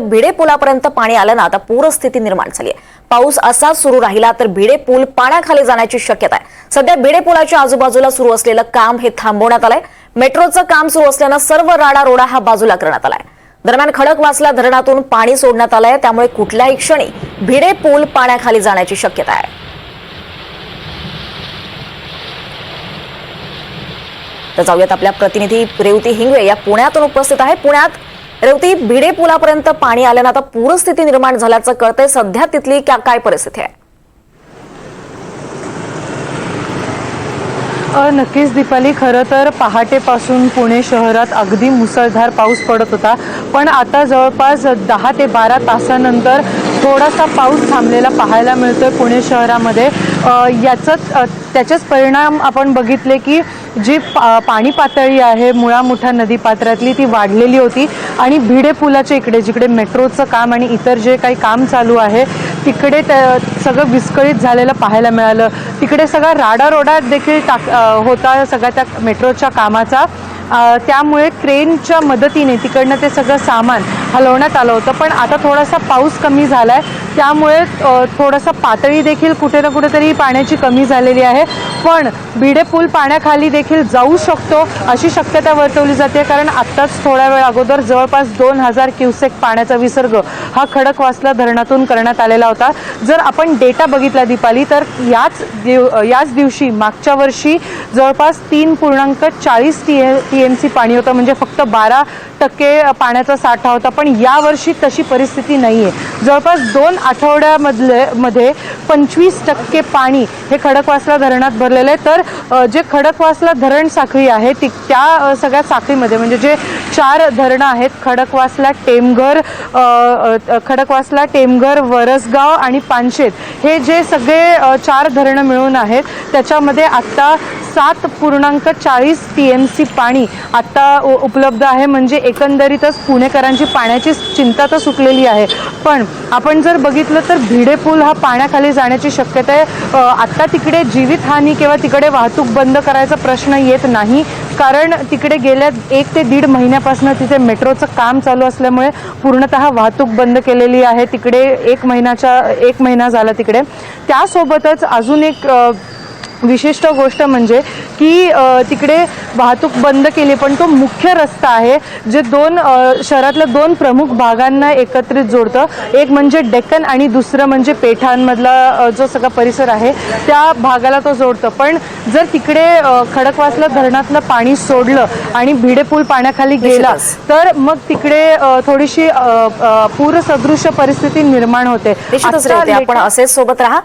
भिडे पुलापर्यंत पाणी आलं ना आता पूरस्थिती निर्माण झाली आहे. पाऊस असाच सुरू राहिला तर भिडे पूल पाण्याखाली जाण्याची शक्यता आहे. सध्या भिडे पुलाच्या आजूबाजूला सुरू असलेलं काम हे थांबवण्यात आलंय. मेट्रोचं काम सुरू असल्यानं सर्व राडा रोडा हा बाजूला करण्यात आलाय. दरम्यान खडकवासला धरणातून पाणी सोडण्यात आलंय. त्यामुळे कुठल्याही क्षणी भिडे पूल पाण्याखाली जाण्याची शक्यता आहे. तर जाऊयात आपल्या प्रतिनिधी रेवती हिंगवे या पुण्यातून उपस्थित आहे पुण्यात रेवती भिडे पुलापर्यंत पाणी आल्यानं आता पूरस्थिती निर्माण झाल्याचं कळतंय. सध्या तिथली काय परिस्थिती आहे? नक्कीच दीपाली खरं तर पहाटेपासून पुणे शहरात अगदी मुसळधार पाऊस पडत होता. पण आता जवळपास दहा ते बारा तासानंतर थोडासा पाऊस थांबलेला पाहायला मिळतोय पुणे शहरामध्ये. याचंच त्याचेच परिणाम आपण बघितले की जी पा पाणी पातळी आहे मुळामुठा नदीपात्रातली नदी पात्रातली ती वाढलेली होती. आणि भिडे पुलाच्या इकडे जिकडे मेट्रोचं काम आणि इतर जे काही काम चालू आहे तिकडे त्या- सगळं विस्कळीत झालेलं पाहायला मिळालं. तिकडे सगळा राडारोडा देखील टाक होता सगळ्या त्या मेट्रोच्या कामाचा. त्यामुळे क्रेनच्या मदतीने तिकडनं ते सगळं सामान हलवण्यात आलं होतं. पण आता थोडासा पाऊस कमी झाला आहे त्यामुळे थोडंसं थोडासा पातळी देखील कुठे ना कुठेतरी पाण्याची कमी झालेली आहे. पण भिडे पूल पाण्याखाली देखील जाऊ शकतो अशी शक्यता वर्तवली जाते. कारण आत्ताच थोड्या वेळ अगोदर जवळपास दोन हजार क्युसेक पाण्याचा विसर्ग हा खडकवासला धरणातून करण्यात आलेला होता. जर आपण डेटा बघितला दीपाली तर याच दिव याच दिवशी मागच्या वर्षी जवळपास तीन पूर्णांक चाळीस टी टी एम सी पाणी होतं म्हणजे फक्त बारा टक्के पाण्याचा साठा होता पण यावर्षी तशी परिस्थिती नाही आहे जवळपास दोन आठवड्यामधले मध्ये पंचवीस टक्के पाणी हे खडकवासला धरणात भरलेलं आहे. तर जे खडकवासला धरण साखळी आहे ती त्या सगळ्या साखळीमध्ये म्हणजे जे चार धरणं आहेत खडकवासला टेमघर खडकवासला टेमघर वरसगाव आणि पानशेत हे जे सगळे चार धरणं मिळून आहेत त्याच्यामध्ये आत्ता सात पूर्णांक चाळीस टी एम सी पाणी आत्ता उपलब्ध आहे. म्हणजे एकंदरीतच पुणेकरांची पाण्याची चिंता तर सुटलेली आहे. पण आपण जर बघितलं तर भिडे पूल हा पाण्याखाली जाण्याची शक्यता आहे. आत्ता तिकडे जीवितहानी किंवा तिकडे वाहतूक बंद करायचा प्रश्न येत नाही. कारण तिकडे गेल्या एक ते दीड महिन्यापासून तिथे मेट्रोचं काम चालू असल्यामुळे पूर्णतः वाहतूक बंद केलेली आहे. तिकडे एक महिन्याच्या एक महिना झाला तिकडे. त्यासोबतच अजून एक विशिष्ट गोष्ट म्हणजे की तिकडे वाहतूक बंद केली पण तो मुख्य रस्ता आहे जे दोन शहरातल्या दोन प्रमुख भागांना एकत्रित जोडतं. एक म्हणजे डेक्कन आणि दुसरं म्हणजे पेठांमधला जो सगळा परिसर आहे त्या भागाला तो जोडतं. पण जर तिकडे खडकवासला धरणातलं पाणी सोडलं आणि भिडे पूल पाण्याखाली गेला. तर मग तिकडे थोडीशी अ, अ, पूरसदृश परिस्थिती निर्माण होते. आपण असेच सोबत राहा.